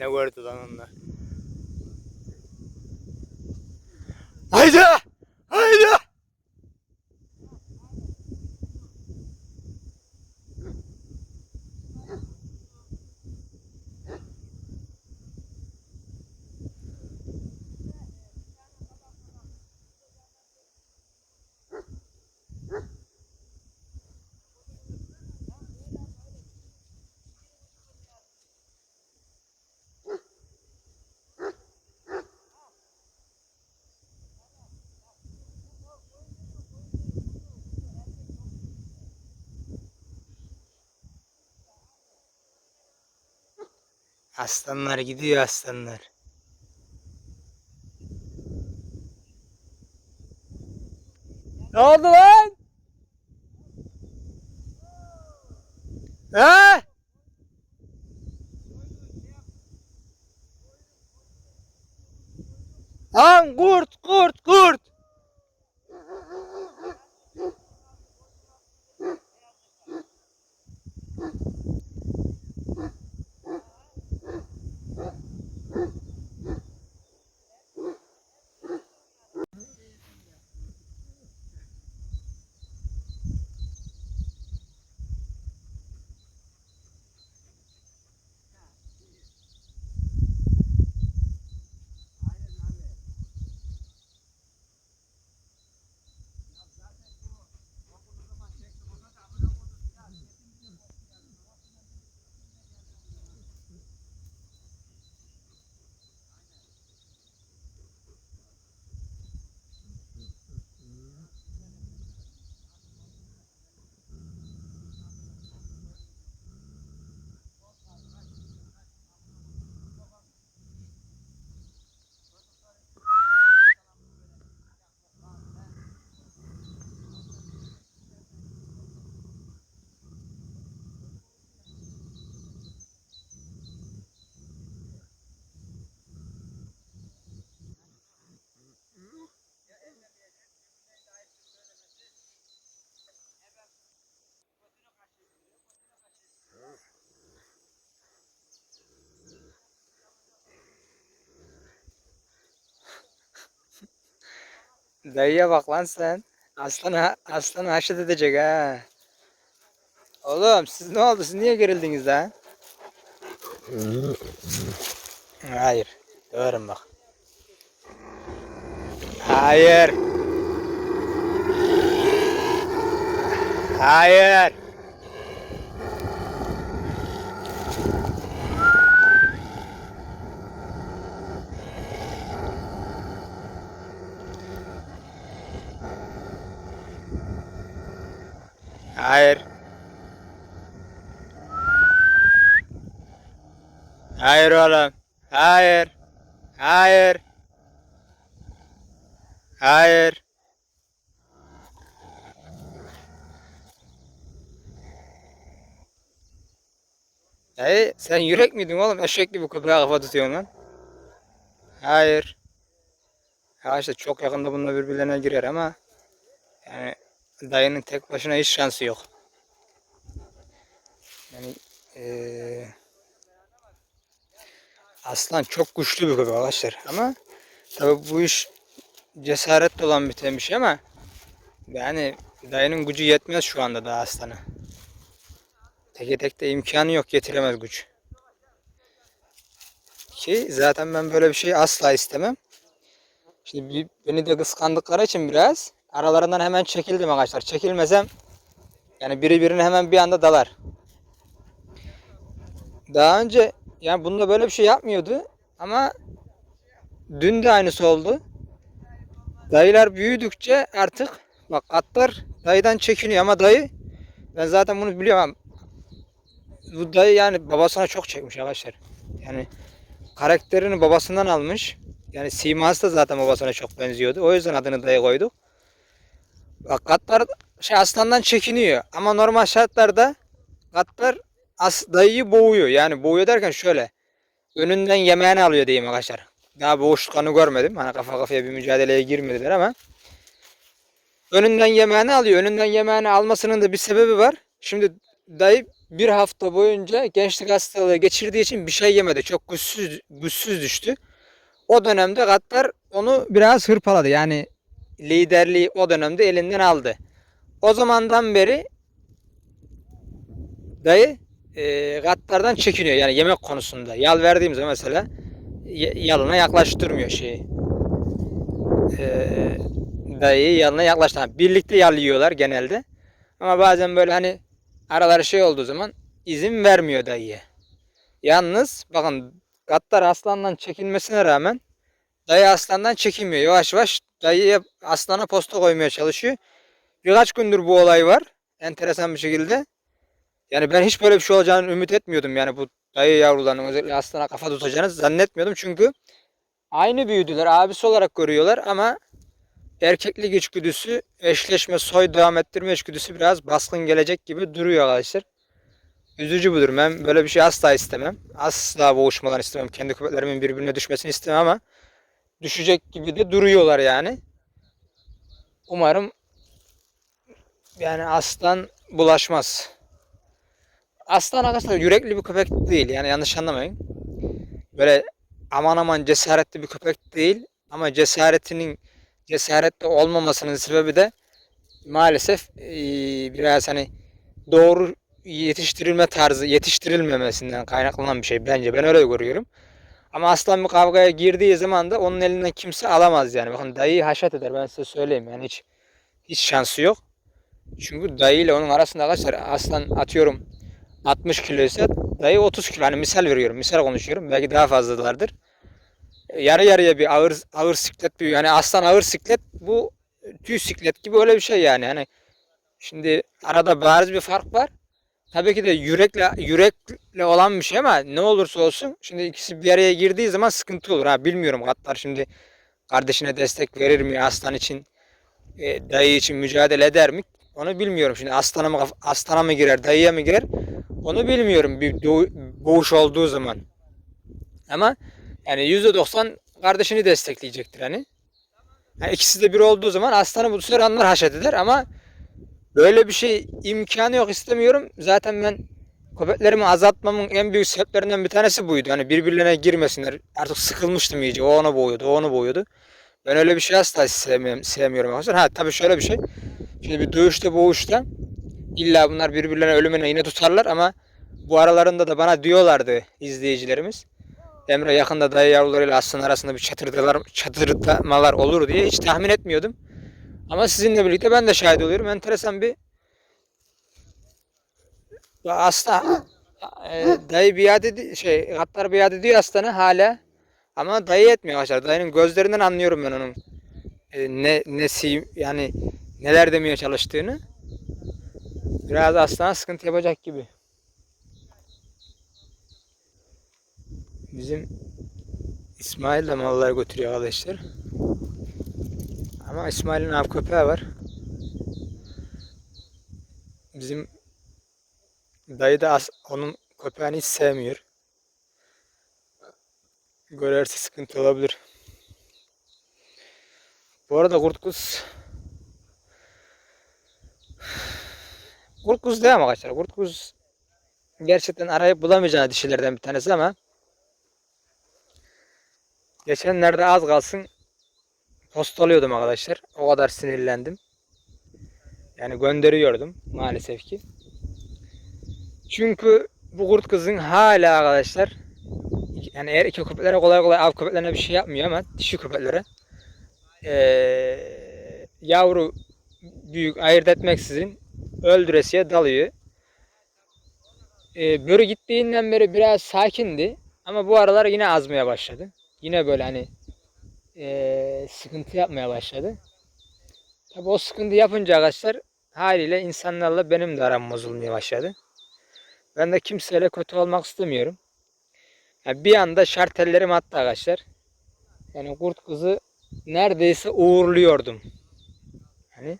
Ne gördü lan onlar? Haydi! Haydi! Aslanlar gidiyor aslanlar. Ne oldu lan? He? Lan kurt kurt kurt. Dayıya bak lan sen. Aslan, ha- aslan haşet edecek ha. Oğlum siz ne oldu? Siz niye gerildiniz lan? Hayır. Döverim bak. Hayır. Hayır. Hayır. Hayır oğlum. Hayır. Hayır. Hayır. Hey, sen yürek miydin oğlum? Eşek gibi köpeğe kafa tutuyorsun lan. Hayır. Ya işte çok yakında bununla birbirlerine girer ama dayının tek başına hiç şansı yok. Yani eee, aslan çok güçlü bir köpek arkadaşlar ama tabi bu iş cesaretle olan bir şey ama yani dayının gücü yetmez şu anda da aslana. Teke tek de imkanı yok getiremez güç. Ki zaten ben böyle bir şey asla istemem. Şimdi beni de kıskandıkları için biraz aralarından hemen çekildim arkadaşlar. Çekilmesem yani biri birine hemen bir anda dalar. Daha önce yani bunda böyle bir şey yapmıyordu ama dün de aynısı oldu. Dayılar büyüdükçe artık bak atlar dayıdan çekiniyor ama dayı ben zaten bunu biliyorum. Bu dayı yani babasına çok çekmiş arkadaşlar. Yani karakterini babasından almış. Yani siması da zaten babasına çok benziyordu. O yüzden adını dayı koyduk. Katlar şey aslandan çekiniyor. Ama normal şartlarda katlar as, dayıyı boğuyor. Yani boğuyor derken şöyle. Önünden yemeğini alıyor diyeyim arkadaşlar. Daha boğuştuk kanı görmedim. Hani kafa kafaya bir mücadeleye girmediler ama. Önünden yemeğini alıyor. Önünden yemeğini almasının da bir sebebi var. Şimdi dayı bir hafta boyunca gençlik hastalığı geçirdiği için bir şey yemedi. Çok güçsüz, güçsüz düştü. O dönemde Gattar onu biraz hırpaladı. Yani liderliği o dönemde elinden aldı. O zamandan beri dayı e, Gattar'dan çekiniyor. Yani yemek konusunda. Yal verdiğim mesela yalına yaklaştırmıyor şeyi. E, dayıyı yanına yaklaştırmıyor. Birlikte yal yiyorlar genelde. Ama bazen böyle hani araları şey olduğu zaman izin vermiyor dayıya. Yalnız bakın Gattar aslandan çekinmesine rağmen dayı aslandan çekinmiyor. Yavaş yavaş dayıya aslana posta koymaya çalışıyor. Birkaç gündür bu olay var. Enteresan bir şekilde. Yani ben hiç böyle bir şey olacağını ümit etmiyordum. Yani bu dayı yavrularının özellikle aslana kafa tutacağını zannetmiyordum. Çünkü aynı büyüdüler. Abisi olarak görüyorlar ama erkeklik içgüdüsü, eşleşme, soy devam ettirme içgüdüsü biraz baskın gelecek gibi duruyor arkadaşlar. Üzücü bu durum. Ben böyle bir şey asla istemem. Asla boğuşmalarını istemem. Kendi köpeklerimin birbirine düşmesini istemem ama düşecek gibi de duruyorlar yani. Umarım yani aslan bulaşmaz. Aslan arkadaşlar yürekli bir köpek değil. Yani yanlış anlamayın. Böyle aman aman cesaretli bir köpek değil. Ama cesaretinin cesaretli olmamasının sebebi de maalesef eee, biraz hani doğru yetiştirilme tarzı yetiştirilmemesinden kaynaklanan bir şey bence. Ben öyle görüyorum. Ama aslan bir kavgaya girdiği zaman da onun elinden kimse alamaz yani. Bakın dayıyı haşat eder ben size söyleyeyim. Yani hiç hiç şansı yok. Çünkü dayı ile onun arasında arkadaşlar aslan atıyorum 60 kiloysa dayı 30 kilo. Hani misal veriyorum. Misal konuşuyorum. Belki daha fazlalardır. E, Yarı yarıya bir ağır ağır siklet bir yani aslan ağır siklet bu tüy siklet gibi öyle bir şey yani. Hani şimdi arada bariz bir fark var. Tabii ki de yürekle yürekle olan bir şey ama ne olursa olsun şimdi ikisi bir araya girdiği zaman sıkıntı olur. Ha bilmiyorum Gattar şimdi kardeşine destek verir mi aslan için e, dayı için mücadele eder mi? Onu bilmiyorum. Şimdi aslana mı aslana mı girer, dayıya mı girer? Onu bilmiyorum bir doğu- boğuş olduğu zaman. Ama yani %90 kardeşini destekleyecektir hani. Yani ikisi de bir olduğu zaman aslanı bu sefer anlar haşet eder ama Böyle bir şey imkanı yok istemiyorum. Zaten ben köpeklerimi azaltmamın en büyük sebeplerinden bir tanesi buydu. Hani birbirlerine girmesinler. Artık sıkılmıştım iyice. O onu boğuyordu, o onu boğuyordu. Ben öyle bir şey asla sevmiyorum, sevmiyorum. Ha tabii şöyle bir şey. Şimdi bir dövüşte boğuşta illa bunlar birbirlerine ölümüne yine tutarlar ama bu aralarında da bana diyorlardı izleyicilerimiz. Emre yakında dayı yavrularıyla aslan arasında bir çatırdamalar olur diye hiç tahmin etmiyordum. Ama sizinle birlikte ben de şahit oluyorum. Enteresan bir Ya asla e, dayı biat edi şey Gattar biat ediyor aslanı hala ama dayı etmiyor arkadaşlar. Dayının gözlerinden anlıyorum ben onun e, ne nesi yani neler demeye çalıştığını. Biraz aslana sıkıntı yapacak gibi. Bizim İsmail de malları götürüyor arkadaşlar. Ama İsmail'in av köpeği var. Bizim dayı da onun köpeğini hiç sevmiyor. Görerse sıkıntı olabilir. Bu arada kurtkuz Kurtkuz değil ama arkadaşlar. Kurtkuz gerçekten arayıp bulamayacağınız dişilerden bir tanesi ama geçenlerde az kalsın postalıyordum arkadaşlar. O kadar sinirlendim. Yani gönderiyordum maalesef ki. Çünkü bu kurt kızın hala arkadaşlar yani iki köpeklere kolay kolay av köpeklerine bir şey yapmıyor ama dişi köpeklere eee, yavru büyük ayırt etmeksizin öldüresiye dalıyor. Eee börü gittiğinden beri biraz sakindi ama bu aralar yine azmaya başladı. Yine böyle hani eee, sıkıntı yapmaya başladı. Tabi o sıkıntı yapınca arkadaşlar haliyle insanlarla benim de aram bozulmaya başladı. Ben de kimseyle kötü olmak istemiyorum. Yani bir anda şartellerim attı arkadaşlar. Yani kurt kızı neredeyse uğurluyordum. Hani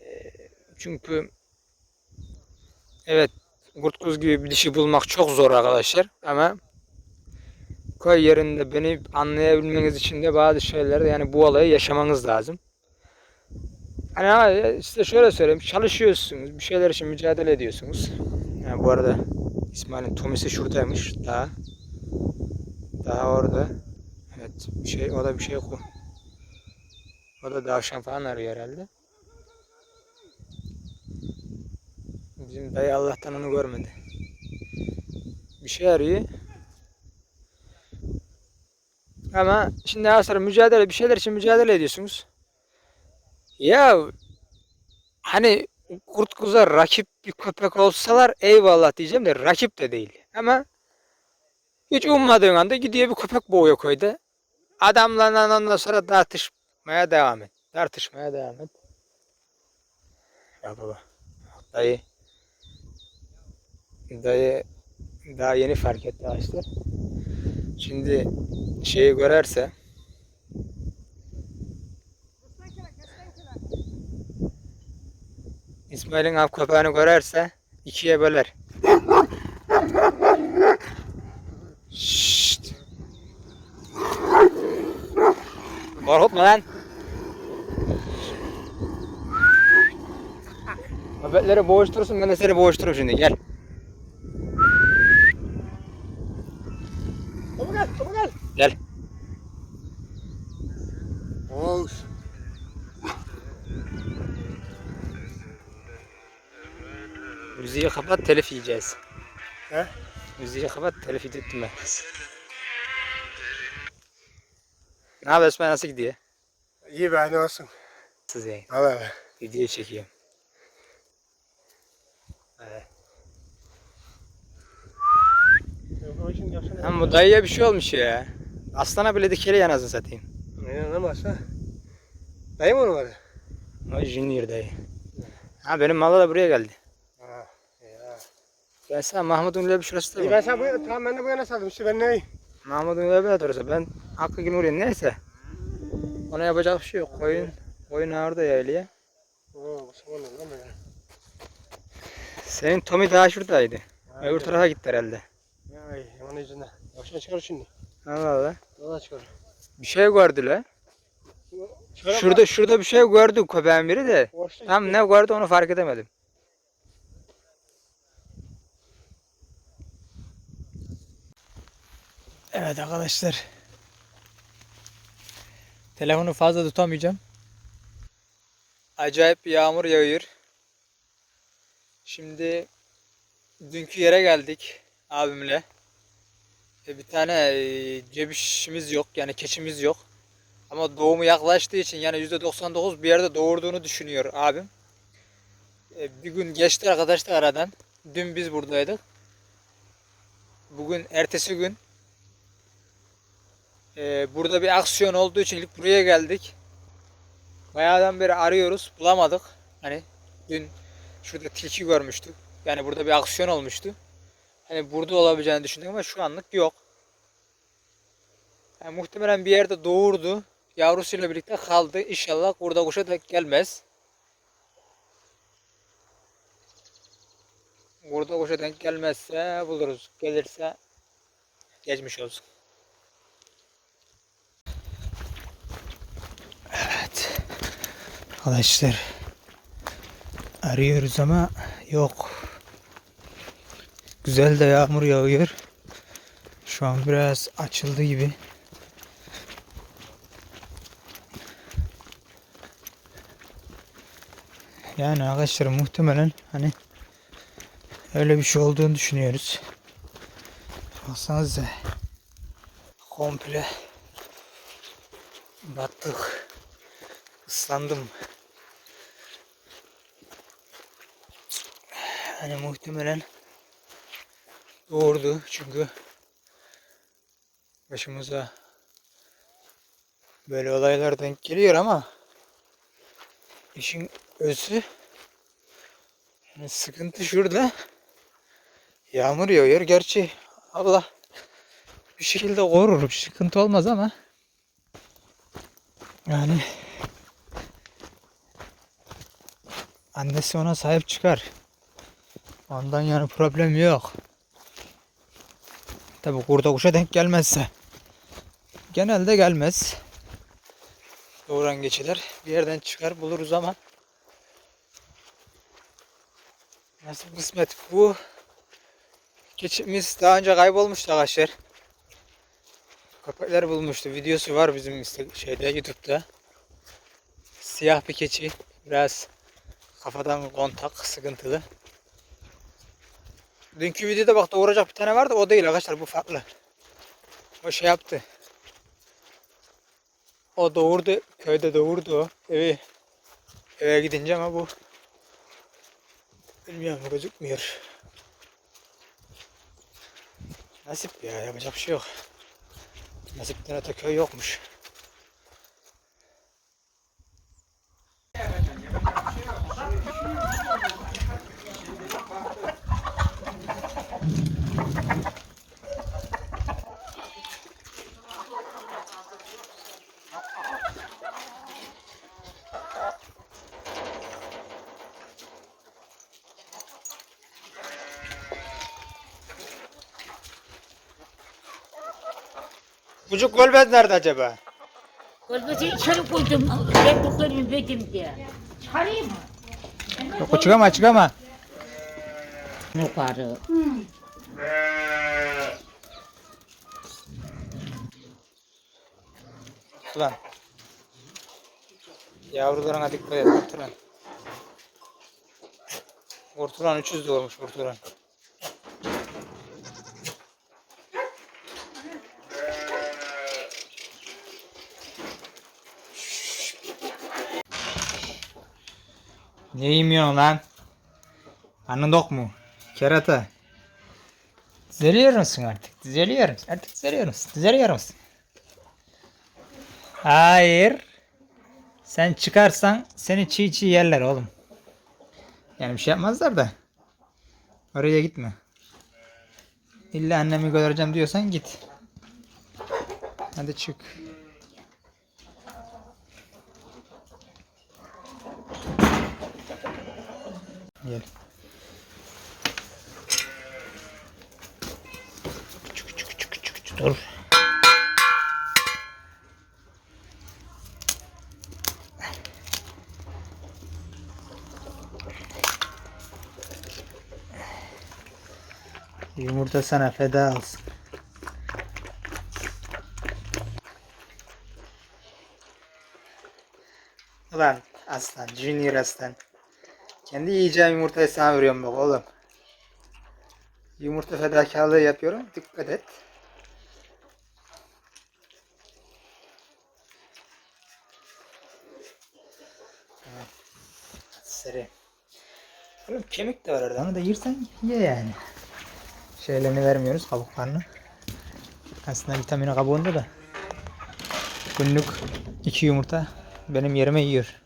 eee, çünkü evet kurt kız gibi bir dişi bulmak çok zor arkadaşlar ama köy yerinde beni anlayabilmeniz için de bazı şeyleri yani bu olayı yaşamanız lazım. Hani ama işte şöyle söyleyeyim çalışıyorsunuz bir şeyler için mücadele ediyorsunuz. Bu arada İsmail'in Tommy'si şuradaymış. Daha. Daha orada. Evet. Bir şey, o da bir şey ku. O da davşan falan arıyor herhalde. Bizim dayı Allah'tan onu görmedi. Bir şey arıyor. Ama şimdi aslında mücadele bir şeyler için mücadele ediyorsunuz. Ya hani kurt kuza rakip bir köpek olsalar eyvallah diyeceğim de rakip de değil. Ama hiç ummadığın anda gidiyor bir köpek boğuyor köyde. Adamla ondan sonra tartışmaya devam et. Tartışmaya devam et. Ya baba. Dayı. Dayı daha yeni fark etti ağaçlar. Şimdi şeyi görerse İsmail'in av köpeğini görerse ikiye böler. Şşt. Korkutma lan. Köpekleri boğuşturursun ben de seni boğuştururum şimdi gel. Baba gel, baba gel. Gel. Oğuz. Müziği kapat telif yiyeceğiz. He? Müziği kapat telif yedirttim ben. Ne haber İsmail nasıl gidiyor? İyi be ne olsun. Siz yani. Valla be. Video çekiyorum. Evet. Ama bu dayıya bir şey olmuş ya. Aslana bile dikeli yanasını satayım. Ne inanamazsa. Dayı mı onu vardı? O Junior dayı. Ha benim mala da buraya geldi. Ya. Sana Mahmut'un öyle bir şurası da var. ben sana bu, tamam ben de bu yana saldım işte ben ne? Mahmut'un öyle bir adresi. Ben hakkı gün oraya neyse. Ona yapacak bir şey yok. Koyun, koyun ağırda yaylıyor. Oo sabah ne lan böyle? Senin Tommy daha şuradaydı. Öbür tarafa gitti herhalde. Ya iyi yaman yüzünden. Yavaştan çıkar şimdi. Allah Allah. Valla çıkar. Bir şey gördü la. Çıkar ama Şurada şurada bir şey gördü köpeğin biri de. boşta Tam ne gördü onu fark edemedim. Evet arkadaşlar. Telefonu fazla tutamayacağım. Acayip bir yağmur yağıyor. Şimdi dünkü yere geldik abimle. E, bir tane e, cebişimiz yok yani keçimiz yok. Ama doğumu yaklaştığı için yani %99 bir yerde doğurduğunu düşünüyor abim. E, bir gün geçti arkadaşlar aradan. Dün biz buradaydık. Bugün ertesi gün e, burada bir aksiyon olduğu için ilk buraya geldik. Bayağıdan beri arıyoruz. Bulamadık. Hani dün şurada tilki görmüştük. Yani burada bir aksiyon olmuştu. Hani burada olabileceğini düşündük ama şu anlık yok. Yani muhtemelen bir yerde doğurdu. Yavrusuyla birlikte kaldı. İnşallah kurda kuşa da gelmez. Kurda kuşa denk gelmezse buluruz. Gelirse geçmiş olsun. Arkadaşlar arıyoruz ama yok. Güzel de yağmur yağıyor. Şu an biraz açıldı gibi. Yani arkadaşlar muhtemelen hani öyle bir şey olduğunu düşünüyoruz. Baksanıza komple battık. Islandım. Hani muhtemelen doğurdu çünkü başımıza böyle olaylar denk geliyor ama işin özü yani sıkıntı şurada. Yağmur yağıyor. Gerçi Allah bir şekilde korur sıkıntı olmaz ama yani annesi ona sahip çıkar ondan yani problem yok tabi kurda kuşa denk gelmezse genelde gelmez doğuran geçiler bir yerden çıkar buluruz ama nasıl kısmet bu Keçimiz daha önce kaybolmuştu arkadaşlar. Köpekler bulmuştu. Videosu var bizim şeyde YouTube'da. Siyah bir keçi. Biraz kafadan kontak sıkıntılı. Dünkü videoda bak doğuracak bir tane vardı. O değil arkadaşlar bu farklı. O şey yaptı. O doğurdu. Köyde doğurdu o. Evi eve gidince ama bu bilmiyorum gözükmüyor. Nasip ya yapacak bir şey yok. Nasipten öte köy yokmuş. Bucuk Gölbez nerede acaba? Kolbası içeri koydum. Ben doktorum bedim diye. Çıkarayım mı? Yok çıkama çıkama. Yukarı. Ulan. Yavrularına dikkat et kurtulan. Kurtulan 300 doğurmuş kurtulan. Ne yemiyorsun lan? Karnın dok mu? Kerata. Düzeliyor musun artık? Düzeliyor musun? Artık düzeliyor musun? Düzeliyor musun? Hayır. Sen çıkarsan seni çiğ çiğ yerler oğlum. Yani bir şey yapmazlar da. Oraya gitme. İlla annemi göreceğim diyorsan git. Hadi çık. Gel. Çık çık çık çık dur. Yumurta sana feda olsun. Ulan aslan, junior aslan. Kendi yiyeceğim yumurtayı sana veriyorum bak oğlum. Yumurta fedakarlığı yapıyorum. Dikkat et. Seri. Oğlum kemik de var orada. Onu da yersen ye yani. Şeylerini vermiyoruz kabuklarını. Aslında vitamini kabuğunda da. Günlük iki yumurta benim yerime yiyor.